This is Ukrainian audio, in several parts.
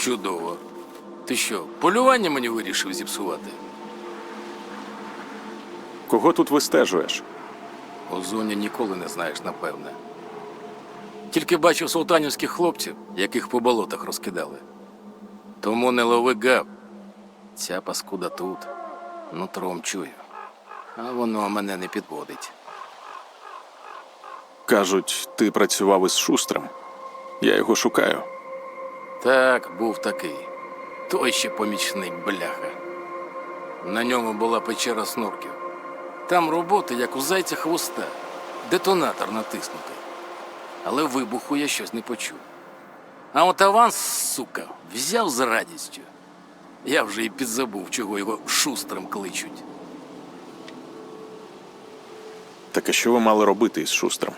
Чудово. Ти що, полювання мені вирішив зіпсувати? Кого тут вистежуєш? У зоні ніколи не знаєш, напевне. Тільки бачив султанівських хлопців, яких по болотах розкидали. Тому не лови гав. Ця паскуда тут. Нутром чую. А воно мене не підводить. Кажуть, ти працював із шустрим. Я його шукаю. Так, був такий. Той ще помічник бляха. На ньому була печера снурків. Там роботи, як у зайця хвоста, детонатор натиснутий. Але вибуху я щось не почув. А от аванс, сука, взяв з радістю. Я вже і підзабув, чого його шустрим кличуть. Так а що ви мали робити із шустрим?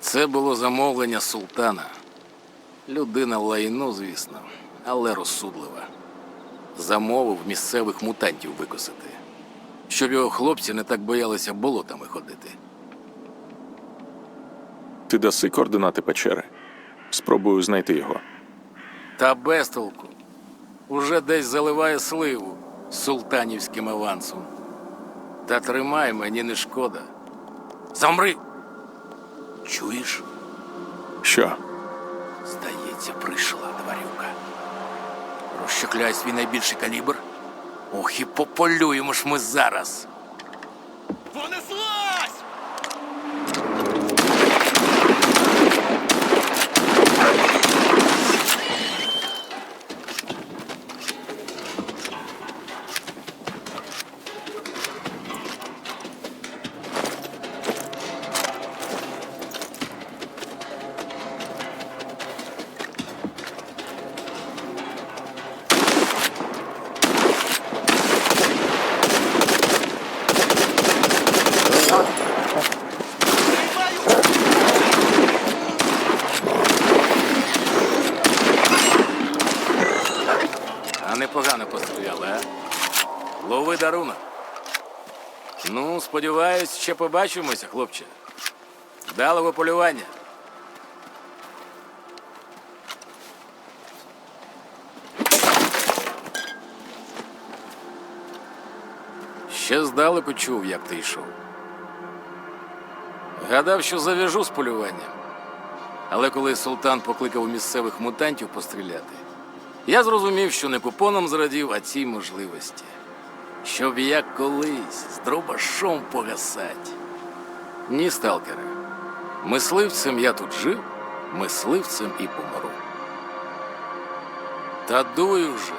Це було замовлення султана. Людина лайно, звісно, але розсудлива. Замовив місцевих мутантів викосити, щоб його хлопці не так боялися болотами ходити. Ти даси координати печери. Спробую знайти його. Та без толку. Уже десь заливає сливу з султанівським авансом. Та тримай, мені не шкода. Замри! Чуєш? Що? Здається, прийшла тварюка. Розчекляй свій найбільший калібр. Ох, і пополюємо ж ми зараз. Понеслась! А непогано постріляли, а? Лови дарунок. Ну, сподіваюсь, ще побачимося, хлопче. Вдалого полювання. Ще здалеку чув, як ти йшов. Гадав, що зав'яжу з полюванням. Але коли султан покликав місцевих мутантів постріляти, я зрозумів, що не купоном зрадів, а цій можливості. Щоб як колись з дробашом погасать. Ні, сталкере. Мисливцем я тут жив, мисливцем і помру. Та дую уже.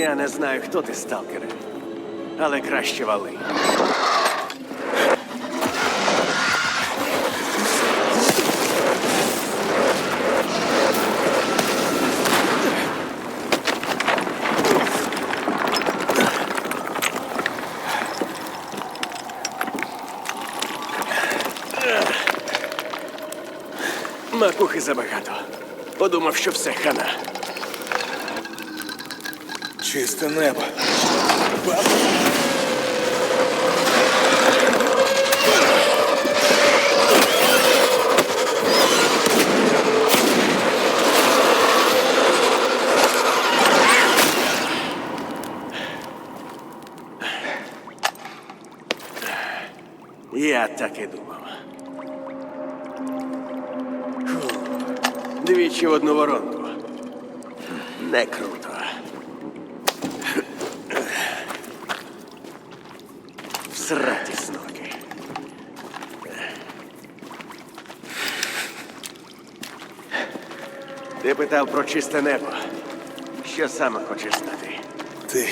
Я не знаю, хто ти, сталкере, але краще вали. Макухи забагато. Подумав, що все хана. Чисте небо. Я так і думав. Двічі в одну воронку. Не круто. Всраті снорки. Ти питав про чисте небо. Що саме хочеш знати? Ти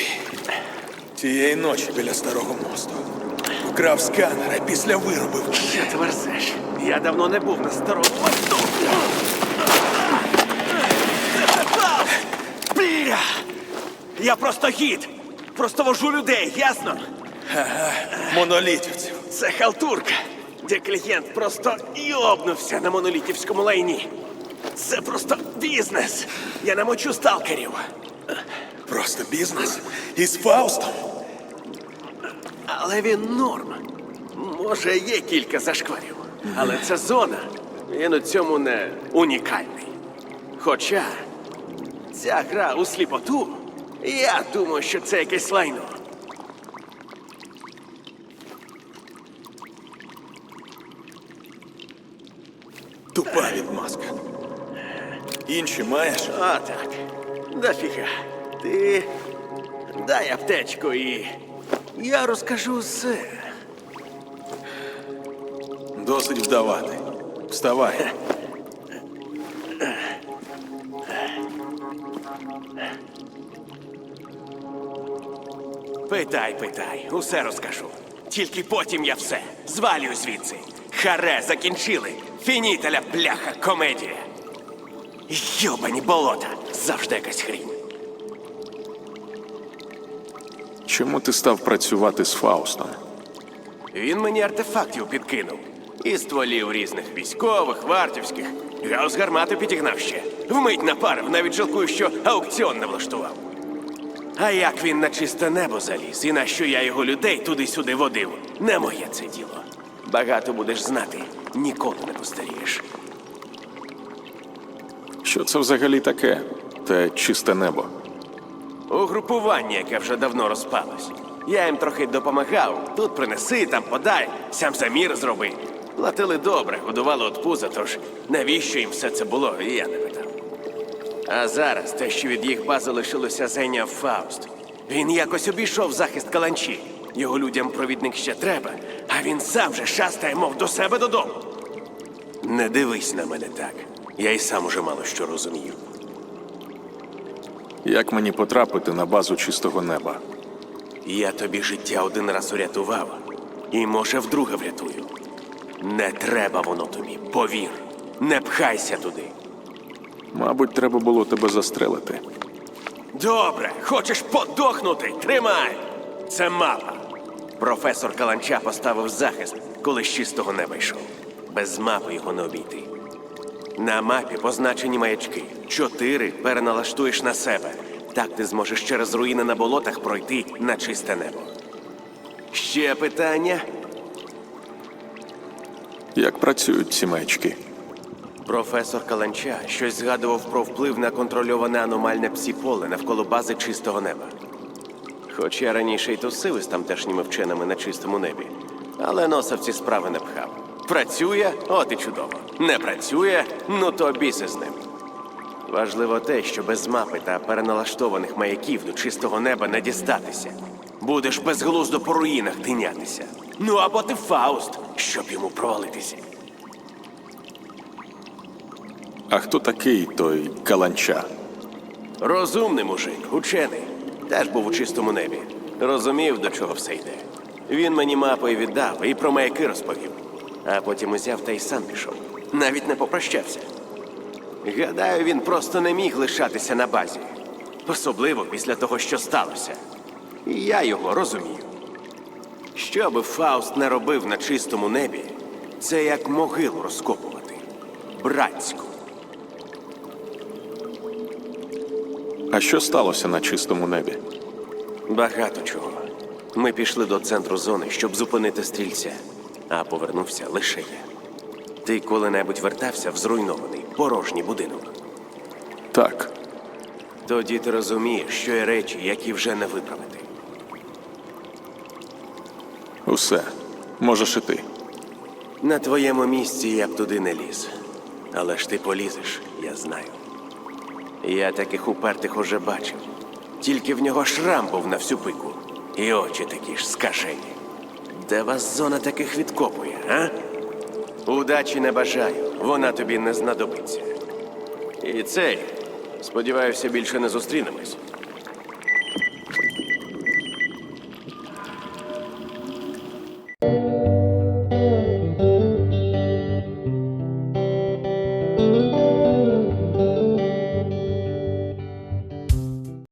тієї ночі біля старого мосту. Вкрав сканер, а після виробив. Що ти верзеш? Я давно не був на старому мосту. Бля! Я просто гід! Просто вожу людей, ясно? Монолітівців. Це халтурка, де клієнт просто йобнувся на монолітівському лайні. Це просто бізнес. Я намочу сталкерів. Просто бізнес. Із Фаустом. Але він норм. Може, є кілька зашкварів. Але це зона. Він у цьому не унікальний. Хоча ця гра у сліпоту, я думаю, що це якесь лайно. Тупа відмазка. Інші маєш? А так. Дофіга. Ти дай аптечку і. Я розкажу все. Досить вдавати. Вставай. Питай, питай, усе розкажу. Тільки потім я все. Звалюю звідси. Харе, закінчили. Фінітеля, бляха, комедія. Йобані болота. Завжди якась хрінь. Чому ти став працювати з Фаустом? Він мені артефактів підкинув. І стволів різних військових, вартівських. Я з гармату підігнав ще. Вмить напарив, навіть жалкую, що аукціон не влаштував. А як він на чисте небо заліз, і на що я його людей туди-сюди водив, не моє це діло. Багато будеш знати, ніколи не постарієш. Що це взагалі таке? Те чисте небо. Угрупування, яке вже давно розпалось. Я їм трохи допомагав. Тут принеси, там подай, сам замір зроби. Платили добре, годували от пуза, тож навіщо їм все це було, я не питав. А зараз те, що від їх бази лишилося, зайняв Фауст. Він якось обійшов захист каланчі. Його людям провідник ще треба, а він сам же шастає, мов до себе додому. Не дивись на мене так. Я й сам уже мало що розумію. Як мені потрапити на базу чистого неба? Я тобі життя один раз урятував, і може вдруге врятую. Не треба воно тобі, повір. Не пхайся туди. Мабуть, треба було тебе застрелити. Добре, хочеш подохнути? Тримай! Це мапа. Професор Каланча поставив захист, коли з чистого неба йшов. Без мапи його не обійти. На мапі позначені маячки. Чотири переналаштуєш на себе. Так ти зможеш через руїни на болотах пройти на чисте небо. Ще питання? Як працюють ці маячки? Професор Каланча щось згадував про вплив на контрольоване аномальне псіполе навколо бази чистого неба. Хоч я раніше й тусив із тамтешніми вченими на чистому небі, але носа в ці справи не пхав. Працює, от і чудово. Не працює, ну то біси з ним. Важливо те, що без мапи та переналаштованих маяків до чистого неба не дістатися. Будеш безглуздо по руїнах тинятися. Ну або ти Фауст, щоб йому провалитися. А хто такий той каланча? Розумний мужик, учений. Теж був у чистому небі. Розумів, до чого все йде. Він мені мапи віддав і про маяки розповів. А потім узяв та й сам пішов. Навіть не попрощався. Гадаю, він просто не міг лишатися на базі. Особливо після того, що сталося. І я його розумію. Що би Фауст не робив на чистому небі, це як могилу розкопувати. Братську. А що сталося на чистому небі? Багато чого. Ми пішли до центру зони, щоб зупинити стрільця, а повернувся лише я. Ти коли-небудь вертався в зруйнований, порожній будинок. Так, Тоді ти розумієш, що є речі, які вже не виправити. усе. Можеш і ти. На твоєму місці я б туди не ліз. Але ж ти полізеш, я знаю. Я таких упертих уже бачив. Тільки в нього шрам був на всю пику. І очі такі ж скажені. Де вас зона таких відкопує, а? Удачі не бажаю, вона тобі не знадобиться. І цей, сподіваюся, більше не зустрінемось.